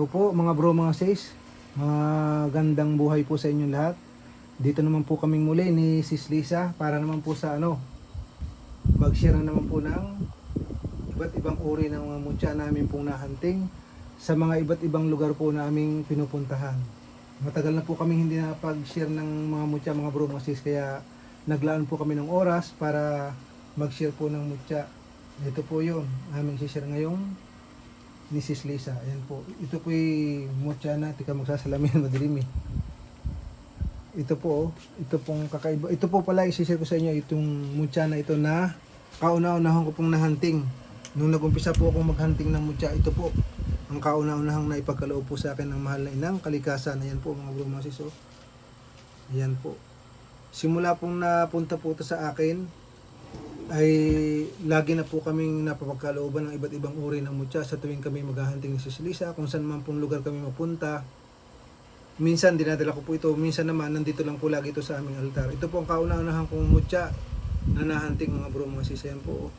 Hello po mga bro mga sis. Magandang buhay po sa inyong lahat. Dito naman po kaming muli ni Sis Lisa para naman po sa ano mag-share na naman po ng iba't ibang uri ng mga mutya namin pong nahunting sa mga iba't ibang lugar po naming pinupuntahan. Matagal na po kami hindi napag-share ng mga mutya mga bro mga sis kaya naglaan po kami ng oras para mag-share po ng mutya. Ito po yun, aming share ngayong Sis Lisa. Ayan po. Ito po yung mutya na. Tika magsasalamin madilim eh. Ito po, oh. ito pong kakaiba. Ito po pala isishare ko sa inyo itong mutya na ito na kauna-unahan ko pong nahunting. Nung nag-umpisa po akong maghunting ng mutya, ito po ang kauna-unahang na ipagkaloob po sa akin ng mahal na inang kalikasan. Ayan po mga bro mga sis. oh. Ayan po. Simula pong napunta po ito sa akin, ay lagi na po kaming napapagkalooban ng iba't ibang uri ng mutya sa tuwing kami maghahunting ni Sis Lisa, kung saan man pong lugar kami mapunta. Minsan dinadala ko po ito, minsan naman nandito lang po lagi ito sa aming altar. Ito po ang kauna-unahan kong mutya na nahunting mga bro mga sis. Ayan po.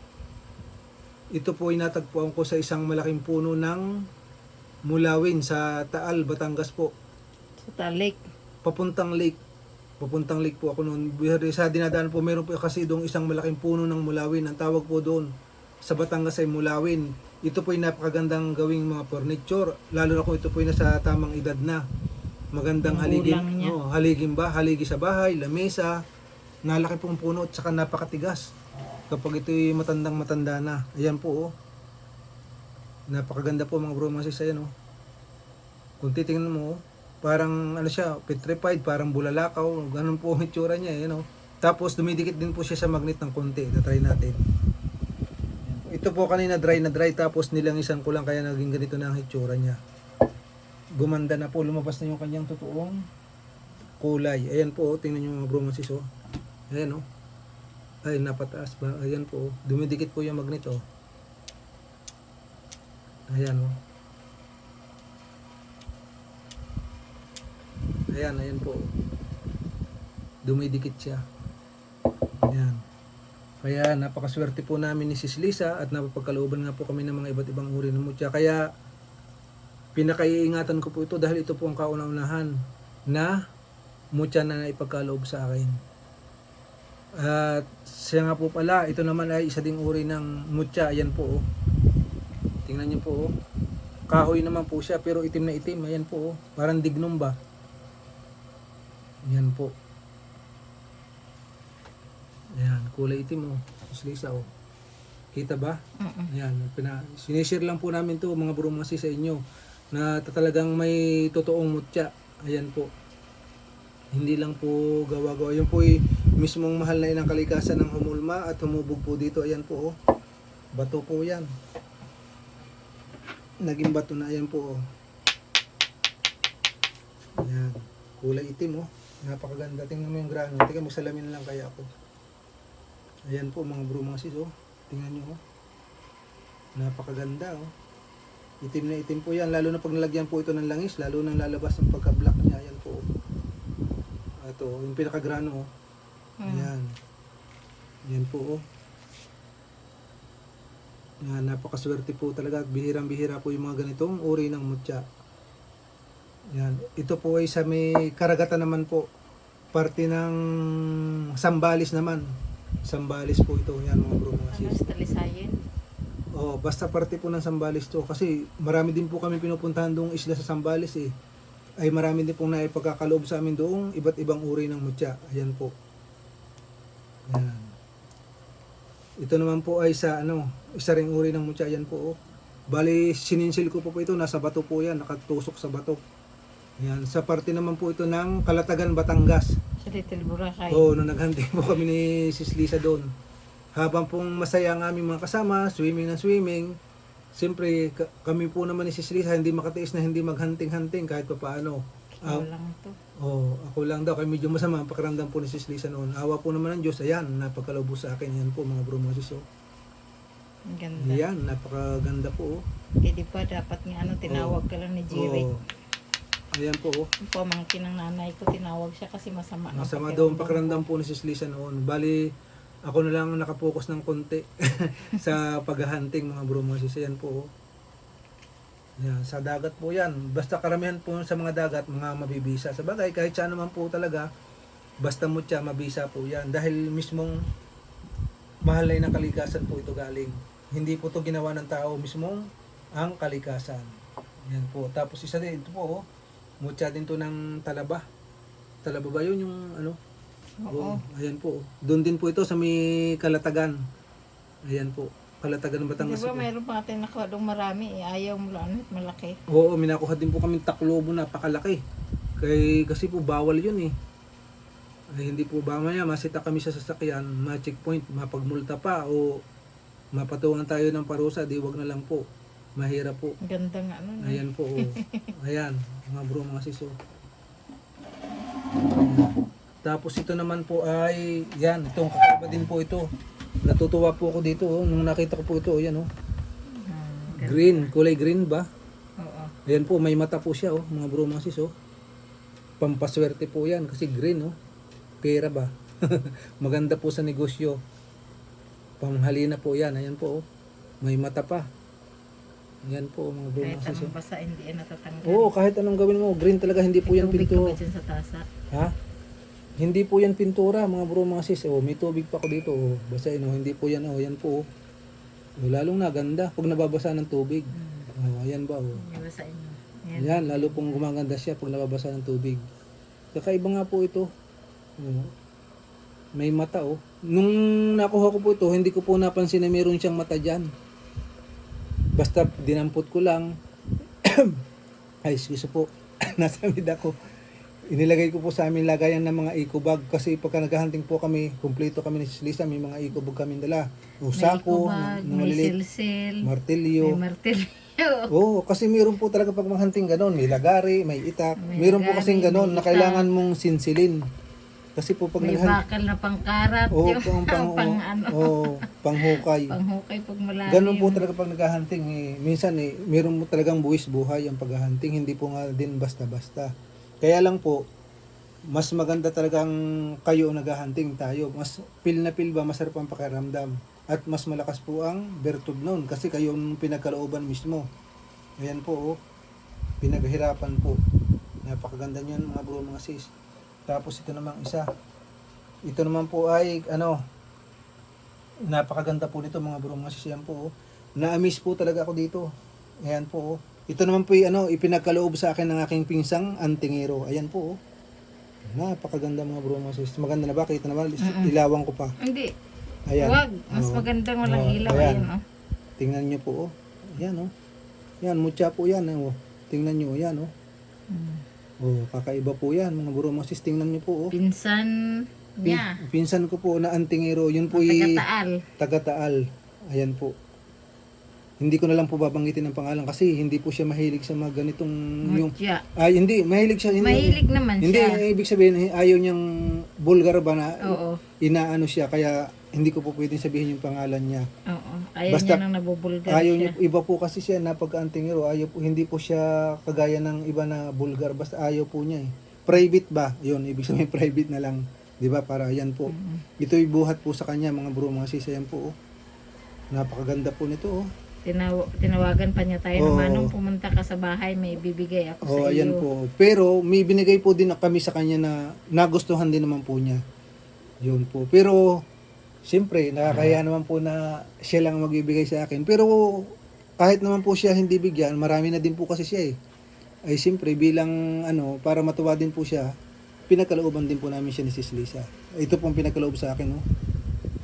Ito po inatagpuan ko sa isang malaking puno ng mulawin sa Taal, Batangas po Sa talik. papuntang lake. Papuntang lake po ako noon. Sa dinadaan po, meron po kasi doon isang malaking puno ng mulawin. Ang tawag po doon sa Batangas ay mulawin. Ito po ay napakagandang gawing mga furniture. Lalo na kung ito po ay nasa tamang edad na. Magandang niya. Oh, haligin ba? Haligi sa bahay, lamesa. Nalaki pong puno at saka napakatigas. Kapag ito ay matandang matanda na. Ayan po oh. Napakaganda po mga bro mga sis. Ayan oh. Kung titingnan mo, parang ano siya, petrified, parang bulalakaw, ganun po ang itsura niya, you know. Tapos dumidikit din po siya sa magnet ng konti. Tatry natin. Ito po kanina dry na dry tapos nilangisan ko lang kaya naging ganito na ang itsura niya. Gumanda na po, lumabas na yung kanyang totoong kulay. Ayan po, oh, tingnan niyo mga bro mga sis, oh. Ayan oh. Ay, napataas ba? Ayan po, oh. dumidikit po yung magnet, oh. Ayan oh. Ayan, ayan po. Dumidikit siya. Ayan. Kaya napakaswerte po namin ni Sis Lisa at napapagkalooban nga po kami ng mga iba't ibang uri ng mutya. Kaya pinakaiingatan ko po ito dahil ito po ang kauna-unahan na mutya na naipagkaloob sa akin. At siya nga po pala, ito naman ay isa ding uri ng mutya. Ayan po oh. Tingnan niyo po oh. Kahoy naman po siya pero itim na itim. Ayan po oh. Parang dignum ba? Yan po. Yan, kulay itim oh. Lisa oh. Kita ba? Mm-mm. Yan, pina, sinishare lang po namin to mga burumasi sa inyo na ta- talagang may totoong mutya. Ayan po. Hindi lang po gawa-gawa. Yun po ay mismong mahal na inang kalikasan ng humulma at humubog po dito. Ayan po oh. Bato po yan. Naging bato na ayan po oh. Ayan. Kulay itim oh. Napakaganda. Tingnan mo yung grano. Tingnan mo salamin lang kaya ako. Ayan po mga bro mga sis oh. Tingnan nyo oh. Napakaganda oh. Itim na itim po yan. Lalo na pag nalagyan po ito ng langis. Lalo nang lalabas ng pagka-black niya. Ayan po oh. Ito yung pinakagrano oh. Mm. Ayan. Ayan po oh. Yan, napakaswerte po talaga at bihirang-bihira po yung mga ganitong uri ng mutya. Yan. Ito po ay sa may karagatan naman po. Parte ng Sambalis naman. Sambalis po ito. Yan mga bro mga Ano, sis. sa talisayin? Oh, basta parte po ng Sambalis to. Kasi marami din po kami pinupuntahan doong isla sa Sambalis eh. Ay marami din pong naipagkakaloob sa amin doong iba't ibang uri ng mutya. Ayan po. Yan. Ito naman po ay sa ano, isa ring uri ng mutya. Ayan po. Oh. Bali, sininsil ko po po ito. Nasa bato po yan. Nakatusok sa bato. Yan. Sa parte naman po ito ng Kalatagan, Batangas. Sa Little Boracay. Oo, nung naghunting po kami ni Sis Lisa doon. Habang pong masaya ang aming mga kasama, swimming na swimming, siyempre ka- kami po naman ni Sis Lisa hindi makatiis na hindi maghunting-hunting kahit pa paano. Ikaw Ah, lang to. oh, ako lang daw, kaya medyo masama ang pakiramdam po ni Sis Lisa noon. Awa po naman ng Diyos, ayan, napagkalabo sa akin. Yan po mga bro. Oh. Ang ganda. Yan, napakaganda po. Oh. Eh di ba dapat nga ano, tinawag ka lang ni Jerry. Oh. Ayan po. Oh. Yung pamangkin ng nanay ko, tinawag siya kasi masama. Masama daw ang pakiramdam po ni Sis Lisa noon. Bali, ako na lang ang nakapokus ng konti sa paghahunting mga bro mga sis. Ayan po. oh. Yan, sa dagat po yan. Basta karamihan po sa mga dagat, mga mabibisa. Sa bagay, kahit saan naman po talaga, basta mutya, mabisa po yan. Dahil mismong mahal na ng kalikasan po ito galing. Hindi po ito ginawa ng tao, mismong ang kalikasan. Yan po. Tapos isa din, ito po, oh, mutya din to ng talaba. Talaba ba yun yung ano? Oo. Ayan po. Doon din po ito sa may kalatagan. Ayan po. Kalatagan ng Di Batangas. ba mayroon pa natin nakuha doon marami, eh, ayaw mo lang, ano, malaki. Oo, minakuha din po kami taklobo napakalaki. Kay, kasi po bawal yun eh. Ay, hindi po ba maya masita kami sa sasakyan, ma-checkpoint, mapagmulta pa o mapatungan tayo ng parusa, di wag na lang po. Mahirap po. Ang ganda nga ano. Ayan po. oh. Ayan, mga bro, mga siso. Tapos ito naman po ay, yan, itong kakaiba din po ito. Natutuwa po ako dito, oh, nung nakita ko po ito, oh, yan, oh. Hmm, Green, kulay green ba? Oo. Ayan po, may mata po siya, oh, mga bro, mga sis, oh. Pampaswerte po yan, kasi green, oh. Pera ba? Maganda po sa negosyo. Panghalina po yan, ayan po, oh. May mata pa. Ayan po, mga bro, Kahit anong oh. basa, hindi yan natatanggal. Oo, kahit anong gawin mo, green talaga, hindi po yan Tubig ka pinto. ba dyan sa tasa? Ha? Hindi po yan pintura, mga bro, mga sis. Oh, may tubig pa ako dito. Oh. Basta oh, hindi po yan. Oh, yan po. Oh. Lalong naganda pag nababasa ng tubig. Hmm. Oh, ayan ba? Oh. Yung basa inyo. Yan. Yan, lalo pong gumaganda siya pag nababasa ng tubig. Kakaiba nga po ito. Oh. May mata oh. Nung nakuha ko po ito, hindi ko po napansin na meron siyang mata dyan. Basta dinampot ko lang. Ay, excuse po. Nasa mid ako. Inilagay ko po sa amin lagayan ng mga eco bag kasi pagka naghahunting po kami, kumpleto kami ni Lisa, may mga eco bag kami dala. O sako, may, ng- may silsil, martilyo. may martilyo. Oo, kasi meron po talaga pag manghunting ganon, may lagari, may itak. May meron po lagari, kasing ganon na kailangan mong sinsilin. Kasi po pag may naghan bakal na pangkarat. Oo, yung pang, pang, pang ano. oo, panghukay. Panghukay pag malalim. Ganon po talaga pag naghahunting eh. Minsan eh, meron mo talagang buwis buhay ang paghahunting, hindi po nga din basta-basta. Kaya lang po, mas maganda talagang kayo naghahunting tayo. Mas feel na feel ba, masarap ang pakiramdam. At mas malakas po ang bertud noon kasi kayo ang pinagkalooban mismo. Ayan po, oh. pinaghirapan po. Napakaganda niyan mga bro, mga sis. Tapos ito namang isa. Ito naman po ay ano, napakaganda po nito mga bro, mga sis. Ayan po, oh. Na-amaze po talaga ako dito. Ayan po, oh. Ito naman po yung ano, ipinagkaloob sa akin ng aking pinsang antingero. Ayan po, oh. Napakaganda mga bro, mga sis. Maganda na ba? Kita naman, ilawan ko pa. Hindi. Ayan. Wag. Mas Oo. magandang walang Oo, ilaw. ayan. Ayan. oh. Tingnan nyo po, oh. Ayan, oh. Yan, mutya po yan, oh. Tingnan nyo, yan, oh. Hmm. Oh, kakaiba po yan, mga bro, mga sis. Tingnan nyo po, oh. Pinsan Pin- niya. pinsan ko po na antingero, yun po yung Taga-taal. taga-taal. Ayan po. Hindi ko na lang po babanggitin ang pangalan kasi hindi po siya mahilig sa mga ganitong yung Mutya. ay hindi mahilig siya hindi, Mahilig naman hindi siya. ibig sabihin ayaw niyang bulgar ba na Oo. inaano siya kaya hindi ko po pwedeng sabihin yung pangalan niya. Oo. Ayaw Basta- niya nang nabubulgar Ayaw siya. niya iba po kasi siya na pagka-antingero, ayaw po hindi po siya kagaya ng iba na bulgar basta ayaw po niya eh. Private ba? Yun, ibig sabihin private na lang. 'Di ba? Para ayan po. Mm. Ito'y buhat po sa kanya mga bro, mga sis, ayan po. Oh. Napakaganda po nito oh. Tinaw- tinawagan pa niya tayo Oo. na manong pumunta ka sa bahay, may bibigay ako sa Oh, iyo. ayan po. Pero may binigay po din kami sa kanya na nagustuhan din naman po niya. Yun po. Pero siyempre, nakakaya naman po na siya lang ang magbibigay sa akin. Pero kahit naman po siya hindi bigyan, marami na din po kasi siya eh. Ay siyempre bilang ano, para matuwa din po siya, pinagkalooban din po namin siya ni Sis Lisa. Ito pong pinagkaloob sa akin, oh.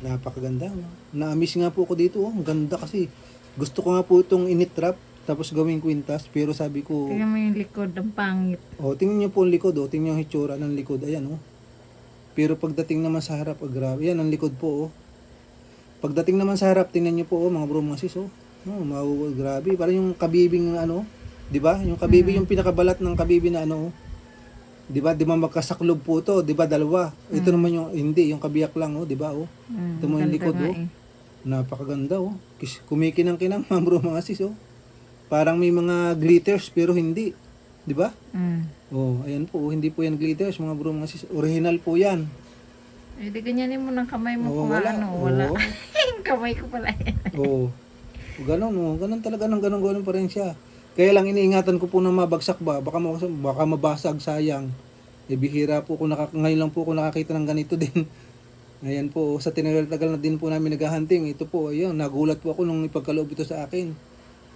Napakaganda. Oh. Na-miss nga po ako dito, oh. Ang ganda kasi. Gusto ko nga po itong initrap, tapos gawing kwintas, pero sabi ko, Tingnan mo yung likod, ang pangit. Oh, tingnan niyo po ang likod, oh. Tingnan niyo ang hitsura ng likod. Ayan, oh. Pero pagdating naman sa harap, oh, grabe. Yan, ang likod po, oh. Pagdating naman sa harap, tingnan niyo po, oh, mga bro, mga sis, oh. Oh, mau, grabe. Parang yung kabibing, ano, di ba? Yung kabibi, yung pinakabalat ng kabibi na, ano, oh. Di ba? Di ba magkasaklob po to? Di ba? Dalawa. Ito naman yung, hindi, yung kabiyak lang, oh. Di ba, oh. Mm, Ito mo yung likod, oh. eh. Napakaganda, oh. Kis- Kumikinang-kinang, mga bro, mga sis, oh. Parang may mga glitters, pero hindi. Di ba? Mm. Oh, ayan po, hindi po yan glitters, mga bro, mga sis. Original po yan. Eh, di ganyanin mo ng kamay mo Oo, kung wala. ano. Wala. Yung kamay ko pala yan. Oo. Oh. Ganon, oh. Ganon talaga ng ganon, ganon pa rin siya. Kaya lang iniingatan ko po na mabagsak ba, baka, baka mabasag, sayang. E bihira po ko, naka, ngayon lang po ako nakakita ng ganito din. Ayan po, sa tinagal-tagal na din po namin naghahunting, ito po, ayun, nagulat po ako nung ipagkaloob ito sa akin.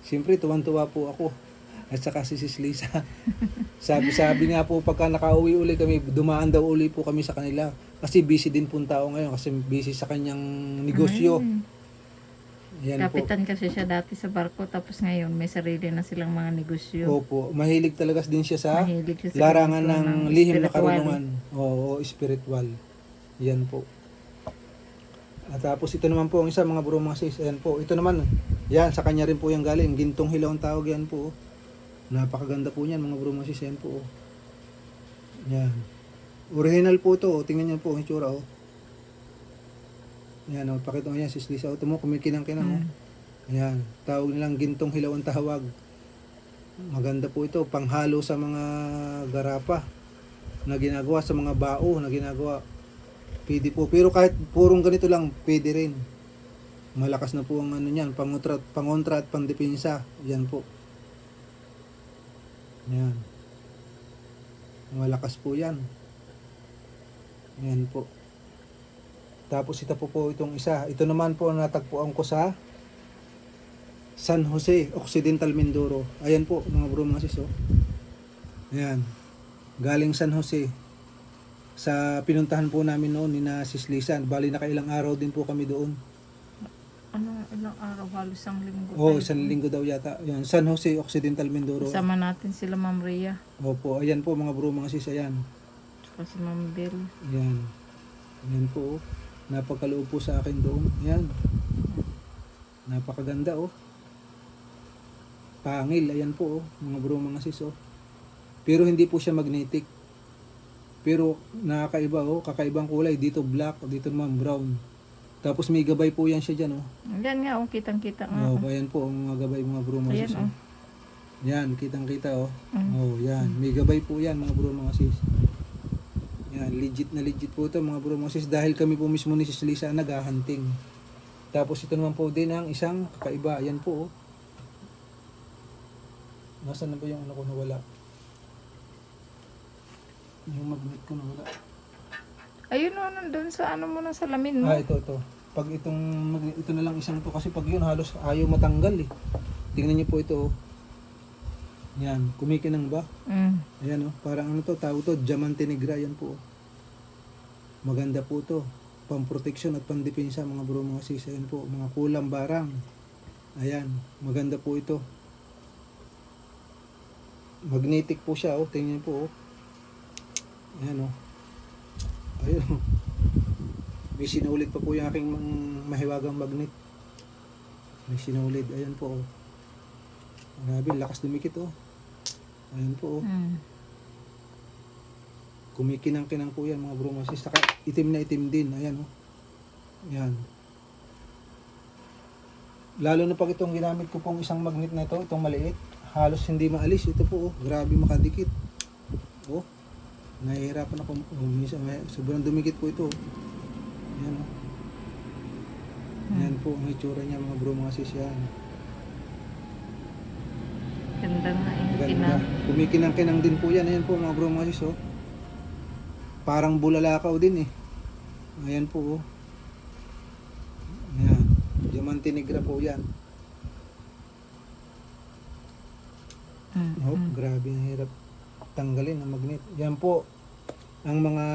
Siyempre, tuwan-tuwa po ako. At saka si Sis Lisa. Sabi-sabi nga po, pagka nakauwi uli kami, dumaan daw uli po kami sa kanila. Kasi busy din po ang tao ngayon, kasi busy sa kanyang negosyo. Mm. Yan po. Kapitan kasi siya dati sa barko tapos ngayon may sarili na silang mga negosyo. Opo, mahilig talaga din siya sa Mahilig siya sa larangan ganito ng lihim na karunungan. Oo, spiritual. Yan po. At tapos ito naman po ang isa mga bro mga sis. Ayan po. Ito naman. Yan, sa kanya rin po yung galing. Gintong hilaw ang tawag yan po. Napakaganda po niyan mga bro mga sis. Yan po. Yan. Original po to. oh. Tingnan niyo po ang itsura. Oh. Yan, oh, pakita mo yan, sis Lisa. Oh, ito mo, kumikinang-kinang. Oh. Mm. Ayan, tawag nilang gintong hilaw ang tawag. Maganda po ito, panghalo sa mga garapa na ginagawa, sa mga bao na ginagawa. Pwede po. Pero kahit purong ganito lang, pwede rin. Malakas na po ang ano niyan, pangontra, pangontra at pandepensa. Yan po. Yan. Malakas po yan. Yan po. Tapos ito po po itong isa. Ito naman po ang natagpuan ko sa San Jose, Occidental Mindoro. Ayan po, mga bro, mga sis, oh. Ayan. Galing San Jose. Sa pinuntahan po namin noon ni na Sis Lisan. Bali, nakailang araw din po kami doon. Ano, ilang araw, halos isang linggo. Oo, oh, isang linggo daw yata. Ayan, San Jose, Occidental Mindoro. Kasama natin sila Ma'am Rhea. Opo, ayan po mga bro, mga sis, ayan. Saka si Ma'am Bell. Ayan. Ayan po, oh. Napagkaloob po sa akin doon. Ayan. Napakaganda, oh. Pangil, ayan po, oh. Mga bro, mga sis, oh. Pero hindi po siya magnetic. Pero nakakaiba, oh. Kakaibang kulay. Dito black, dito naman brown. Tapos may gabay po yan siya dyan, oh. Yan nga, oh, kitang-kita nga. Oh, oh. ayan po, ang mga gabay, mga bro, mga Ayan, sis, oh. oh. Yan, kitang-kita, oh. Mm. Oh, yan. May gabay po yan, mga bro, mga sis. Yan, legit na legit po ito, mga bro, mga sis. Dahil kami po mismo ni Sis Lisa naghahunting. Tapos ito naman po din ang isang kakaiba. Yan po, oh. Nasaan na ba yung ano ko nawala? Yung magnet ko nawala. Ayun o, nandun sa ano mo na salamin mo. Ah, ito, ito. Pag itong, ito na lang isang to kasi pag yun halos ayaw matanggal eh. Tingnan niyo po ito, oh. Yan, kumikinang ba? Mm. Ayan oh, parang ano to, tawag to, diamante negra yan po. oh. Maganda po to. Pamproteksyon at pandepensa mga bro mga sis. Ayan po, mga kulang barang. Ayan, maganda po ito. Magnetic po siya, oh. Tingnan po, oh. Ayan oh. Ayun oh. May sinulit pa po yung aking mahiwagang magnet. May sinulid. Ayan po, oh. Grabe, lakas dumikit, oh. Ayan po, oh Mm. kumikinang-kinang po yan mga bro mga sis. Saka itim na itim din. Ayan oh. Yan. Lalo na pag itong ginamit ko pong isang magnet na ito, itong maliit, halos hindi maalis. Ito po oh, grabe makadikit. Oh. Nahihirapan ako. Oh, minsan, may- sobrang dumikit po ito. oh. Yan oh. Yan po ang itsura niya mga bro mga sis yan. Ganda nga yung Ganda. kinang. Kumikinang-kinang din po yan. Ayan po mga bro mga sis oh. Parang bulalakaw din eh. Ayan po oh. Ayan. Diamante negra po yan. Mm. Oh, mm. grabe ang hirap tanggalin ang magnet. Yan po ang mga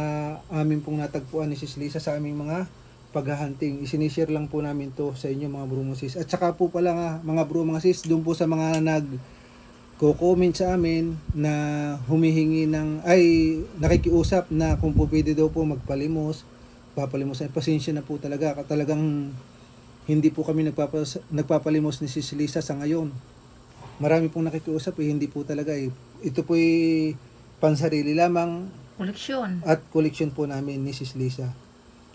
amin pong natagpuan ni Sis Lisa sa aming mga paghahunting. Isinishare lang po namin to sa inyo mga bro mga sis. At saka po pala nga mga bro mga sis, doon po sa mga nag ko-comment sa amin na humihingi ng ay nakikiusap na kung po pwede daw po magpalimos. Papalimos ay pasensya na po talaga. Talagang hindi po kami nagpapas, nagpapalimos ni Sis Lisa sa ngayon. Marami pong nakikiusap eh, hindi po talaga eh. ito po pansarili lamang. Koleksyon. at collection po namin ni Sis Lisa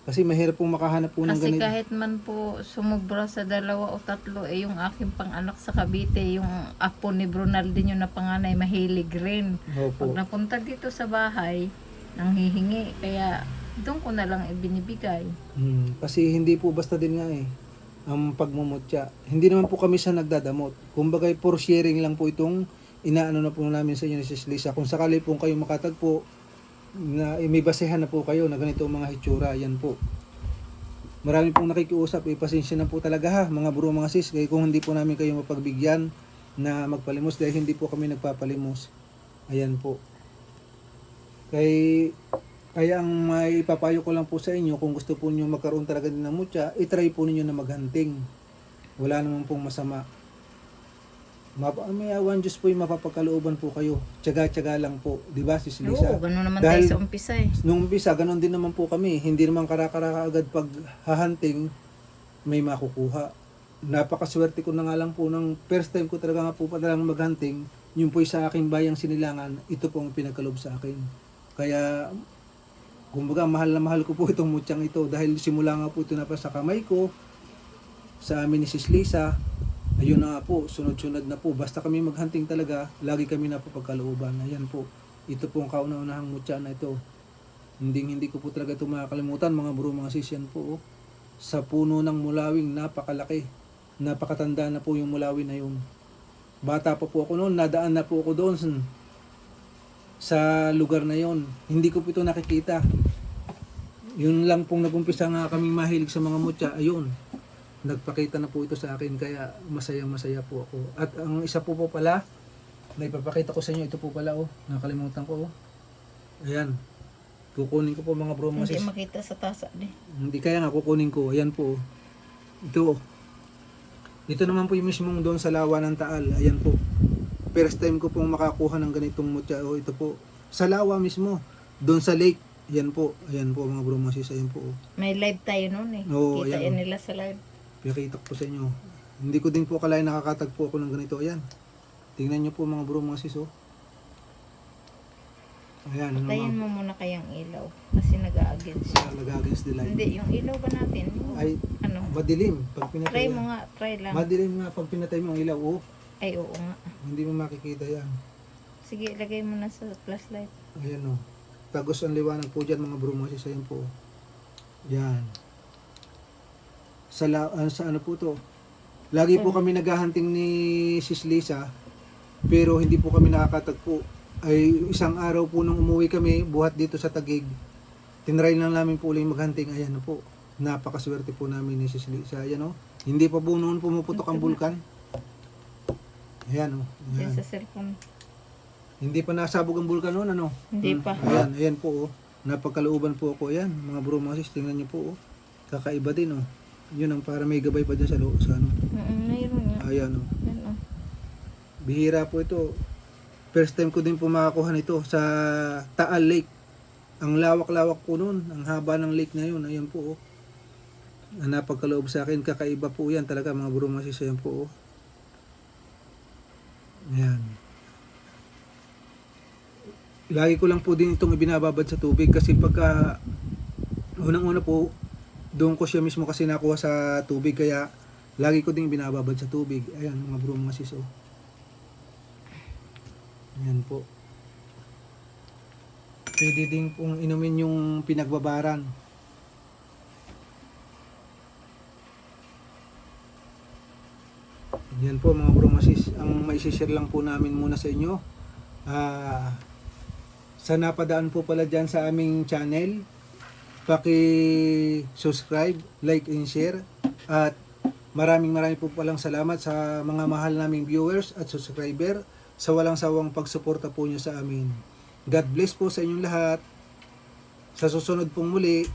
kasi mahirap pong makahanap po ng Kasi ganito kahit man po sumubra sa dalawa o tatlo, eh yung aking pang-anak sa Cavite, yung apo ni Brunaldinho na panganay, mahilig rin. Opo. Pag napunta dito sa bahay, nanghihingi. Kaya doon ko na lang ibinibigay. Hmm, kasi hindi po basta din nga eh. ang pagmumutya. Hindi naman po kami sa nagdadamot. Kumbaga for sharing lang po itong inaano na po namin sa inyo ni Sis Lisa. Kung sakali po kayo makatagpo na eh, may basehan na po kayo na ganito mga hitsura, yan po. Marami pong nakikiusap, eh, pasensya na po talaga ha, mga bro, mga sis, kaya kung hindi po namin kayo mapagbigyan na magpalimos dahil hindi po kami nagpapalimos. Ayan po. Kay, kaya ang may papayo ko lang po sa inyo, kung gusto po niyo magkaroon talaga din ng mutya, itry po ninyo na maghunting. Wala naman pong masama. Mapa, may awan Diyos po yung mapapagkalooban po kayo. Tsaga-tsaga lang po. Di ba, Sis Lisa? Oo, gano'n naman Dahil- tayo sa umpisa eh. Nung umpisa, ganun din naman po kami. Hindi naman karakara agad pag hahanting, may makukuha. Napakaswerte ko na nga lang po ng first time ko talaga nga po padalang maghunting, yung po sa aking bayang sinilangan, ito po ang pinagkalob sa akin. Kaya, kumbaga, mahal na mahal ko po itong mutyang ito dahil simula nga po ito na pa sa kamay ko, sa amin ni Sis Lisa, ayun na po, sunod-sunod na po. Basta kami maghunting talaga, lagi kami napapagkalooban. Ayan po, ito po ang kauna-unahang mutya na ito. Hindi hindi ko po talaga ito makakalimutan mga bro mga sis yan po. oh. Sa puno ng mulawing napakalaki. Napakatanda na po yung mulawin na yun. Bata pa po ako noon, nadaan na po ako doon sa lugar na yon. Hindi ko po ito nakikita. Yun lang pong nagumpisa nga kaming mahilig sa mga mutya, ayun. Nagpakita na po ito sa akin kaya masayang masaya po ako. At ang isa po po pala, na ipapakita ko sa inyo, ito po pala oh, nakalimutan ko oh. Ayan. Kukunin ko po mga bro Hindi sis. makita sa tasa di. Hindi kaya nga kukunin ko. Ayan po. Ito. Ito naman po yung mismong doon sa lawa ng Taal. Ayan po. First time ko pong makakuha ng ganitong mutya. O ito po. Sa lawa mismo. Doon sa lake. Ayan po. Ayan po mga bro mga sis. Ayan po. oh. May live tayo noon eh. Oo, Kita ayan, yan oh. nila sa live. Pinakita ko po sa inyo. Hindi ko din po akalain nakakatagpo ako ng ganito. Ayan. Tingnan nyo po mga bro mga sis. Oh. Ayan. Ano Patayin mga mo muna kayang ilaw. Kasi nag-a-against siya. nag-against the light. Hindi, yung ilaw ba natin? Yung, Ay, ano? madilim. Pag pinatay Try mo nga, try lang. Madilim nga pag pinatay mo ang ilaw. Oh. Ay, oo nga. Hindi mo makikita yan. Sige, ilagay mo na sa flashlight. Ayan o. Tagos ang liwanag po dyan mga bro mga sis. Ayan po. Yan. Sa, la, ano, sa ano po to? Lagi po kami naghahunting ni Sis Lisa pero hindi po kami nakakatagpo. Ay isang araw po nung umuwi kami buhat dito sa Tagig. Tinry lang namin po ulit maghunting. Ayan na po. Napakaswerte po namin ni Sis Lisa. Ayan o. Hindi pa po noon pumuputok ang bulkan. Ayan o. Yan Ayan. sa cellphone. Hindi pa nasabog ang bulkan noon ano? Hindi Hmm. pa. Ayan, ayan po oh. Napagkalooban po ako. Ayan, mga bro, mga sis, tingnan niyo po oh. Kakaiba din oh. Yun ang para may gabay pa dyan sa loob sa ano. Mm, mayroon nga. Ayan oh. Yan, oh. Bihira po ito. First time ko din po makakuha nito sa Taal Lake. Ang lawak-lawak po noon. Ang haba ng lake na yun. Ayan po oh. Ang napagkaloob sa akin. Kakaiba po yan talaga mga bro, mga sis. Ayan po oh. Ayan. Lagi ko lang po din itong ibinababad sa tubig kasi pagka unang-una po doon ko siya mismo kasi nakuha sa tubig kaya lagi ko din binababad sa tubig. Ayan mga bro mga sis oh. Ayan po. Pwede din pong inumin yung pinagbabaran. Yan po mga bro mga sis. Ang maisishare lang po namin muna sa inyo. Ah, sa napadaan po pala dyan sa aming channel, paki-subscribe, like and share. At maraming maraming po palang salamat sa mga mahal naming viewers at subscriber sa walang sawang pagsuporta po nyo sa amin. God bless po sa inyong lahat. Sa susunod pong muli,